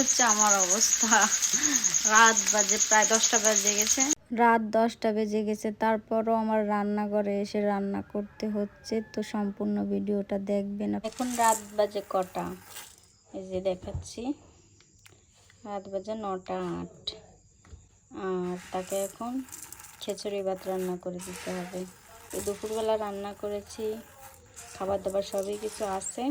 হচ্ছে আমার অবস্থা। রাত বাজে প্রায় দশটা বাজে গেছে। রাত দশটা বেজে গেছে তারপরও আমার রান্নাঘরে এসে রান্না করতে হচ্ছে। তো সম্পূর্ণ ভিডিওটা দেখবেন এখন রাত বাজে কটা? এই যে দেখাচ্ছি। রাত বাজে নটা আট। আর তাকে এখন খিচুড়ি ভাত রান্না করে দিতে হবে। দুপুরবেলা রান্না করেছি খাবার দাবার সবই কিছু আছে।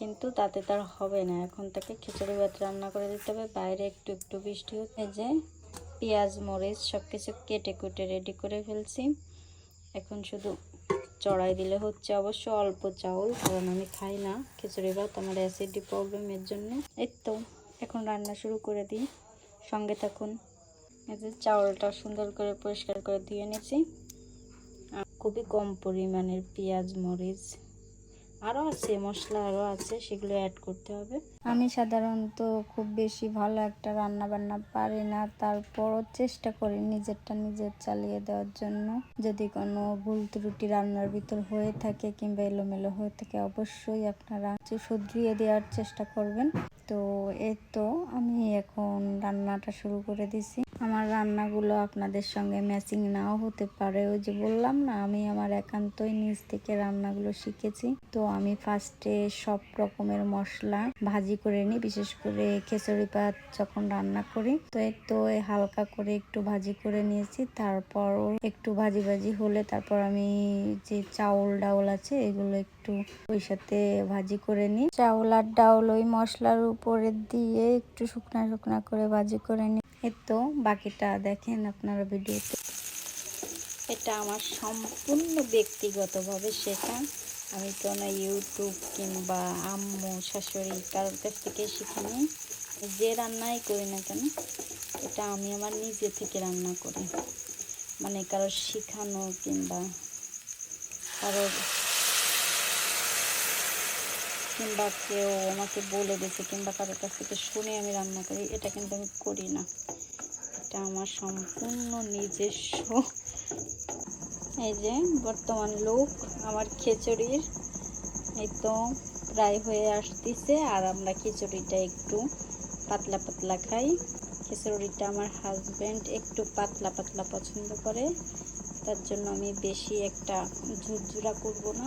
কিন্তু তাতে তার হবে না। এখন তাকে খিচুড়ি ভাত রান্না করে দিতে হবে। বাইরে একটু একটু বৃষ্টি হচ্ছে। যে পেঁয়াজ, মরিচ সব কিছু কেটে কুটে রেডি করে ফেলছি। এখন শুধু চড়াই দিলে হচ্ছে। অবশ্য অল্প চাউল, কারণ আমি খাই না খিচুড়ি ভাত আমার অ্যাসিডি প্রবলেমের জন্য। এই তো, এখন রান্না শুরু করে দিই। সঙ্গে থাকুন। এই যে চাউলটা সুন্দর করে পরিষ্কার করে ধুয়ে নিয়েছি খুবই কম পরিমাণের পেঁয়াজ, মরিচ আরও আছে মশলা আরও আছে সেগুলো অ্যাড করতে হবে। আমি সাধারণত খুব বেশি ভালো একটা রান্না বান্না পারি না, তারপরও চেষ্টা করি নিজেরটা নিজের চালিয়ে দেওয়ার জন্য। যদি কোনো ভুল ত্রুটি রান্নার ভিতর হয়ে থাকে কিংবা এলোমেলো হয়ে থাকে, অবশ্যই আপনারা শুধরিয়ে দেওয়ার চেষ্টা করবেন। তো এই তো আমি এখন রান্নাটা শুরু করে দিছি। আমার রান্নাগুলো আপনাদের সঙ্গে ম্যাচিং নাও হতে পারে। ওই যে বললাম না, আমি আমার একান্তই নিজ থেকে রান্নাগুলো শিখেছি। তো আমি ফার্স্টে সব রকমের মশলা ভাজি করে নিই, বিশেষ করে খিচুড়ি পাত যখন রান্না করি। তো তো হালকা করে একটু ভাজি করে নিয়েছি, তারপর একটু ভাজি ভাজি হলে তারপর আমি যে চাউল ডাউল আছে এগুলো একটু ওই সাথে ভাজি করে নিই। চাউল আর ডাউল ওই মশলার উপরে দিয়ে একটু শুকনা শুকনা করে ভাজি করে নিই। এই তো বাকিটা দেখেন আপনারা ভিডিওতে। এটা আমার সম্পূর্ণ ব্যক্তিগতভাবে শেখা আমি কোনো ইউটিউব কিংবা আম্মু, শাশুড়ি কারোর কাছ থেকে শিখিনি। যে রান্নাই করি না কেন, এটা আমি আমার নিজে থেকে রান্না করি। মানে কারোর শেখানো কিংবা কারোর কিংবা কেউ আমাকে বলে দিয়েছে কিংবা কারোর কাছ থেকে শুনে আমি রান্না করি, এটা কিন্তু আমি করি না। এটা আমার সম্পূর্ণ নিজস্ব এই যে বর্তমান লোক আমার খিচুড়ির। এই তো প্রায় হয়ে আসতেছে আর আমরা খিচুড়িটা একটু পাতলা পাতলা খাই। খিচুড়িটা আমার হাজব্যান্ড একটু পাতলা পাতলা পছন্দ করে তার জন্য আমি বেশি একটা ঝুরঝুরা করব না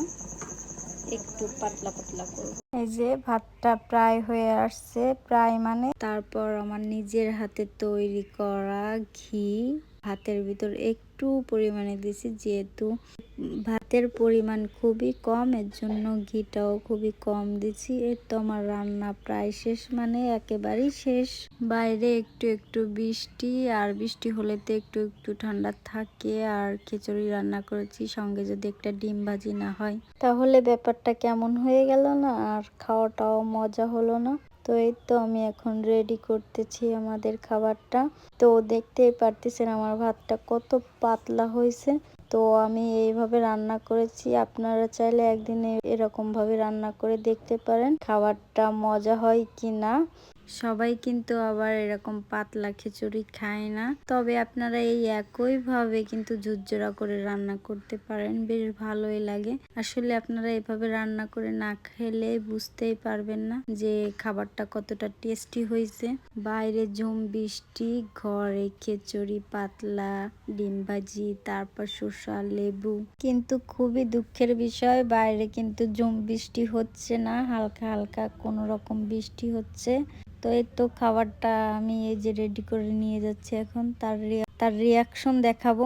একটু পাতলা পাতলা করব। এই যে ভাতটা প্রায় হয়ে আসছে প্রায় মানে। তারপর আমার নিজের হাতে তৈরি করা ঘি। ভাতের ভিতর একটু পরিমাণে দিছি যেহেতু ভাতের পরিমাণ খুবই কম, এর জন্য ঘিটাও খুবই কম দিছি এর তো আমার রান্না প্রায় শেষ মানে একেবারেই শেষ। বাইরে একটু একটু বৃষ্টি, আর বৃষ্টি হলে তো একটু একটু ঠান্ডা থাকে, আর খিচুড়ি রান্না করেছি, সঙ্গে যদি একটা ডিম ভাজি না হয়। তাহলে ব্যাপারটা কেমন হয়ে গেল না? আর খাওয়াটাও মজা হলো না? তো এই তো আমি এখন রেডি করতেছি আমাদের খাবারটা। তো দেখতেই পারতেছেন আমার ভাতটা কত পাতলা হয়েছে। তো আমি এইভাবে রান্না করেছি। আপনারা চাইলে একদিন এরকমভাবে রান্না করে দেখতে পারেন খাবারটা মজা হয় কি না সবাই কিন্তু আবার এরকম পাতলা খিচুড়ি খায় না। তবে আপনারা এই একই ভাবে কিন্তু ঝুরঝুরা করে রান্না করতে পারেন, বেশ ভালোই লাগে। আসলে আপনারা এভাবে রান্না করে না খেলে বুঝতেই পারবেন না যে খাবারটা কতটা টেস্টি হয়েছে। বাইরে ঝুম বৃষ্টি, ঘরে খিচুড়ি, পাতলা ডিম ভাজি, তারপর শসা, লেবু। কিন্তু খুবই দুঃখের বিষয়, বাইরে কিন্তু ঝুম বৃষ্টি হচ্ছে না, হালকা হালকা কোনো রকম বৃষ্টি হচ্ছে। তো এই তো খাবারটা আমি এই যে রেডি করে নিয়ে যাচ্ছি এখন। তার তার রিয়াকশন দেখাবো।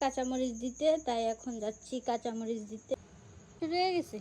কাঁচামরিচ দিতে তাই এখন যাচ্ছি কাঁচামরিচ দিতে। রয়ে গেছে?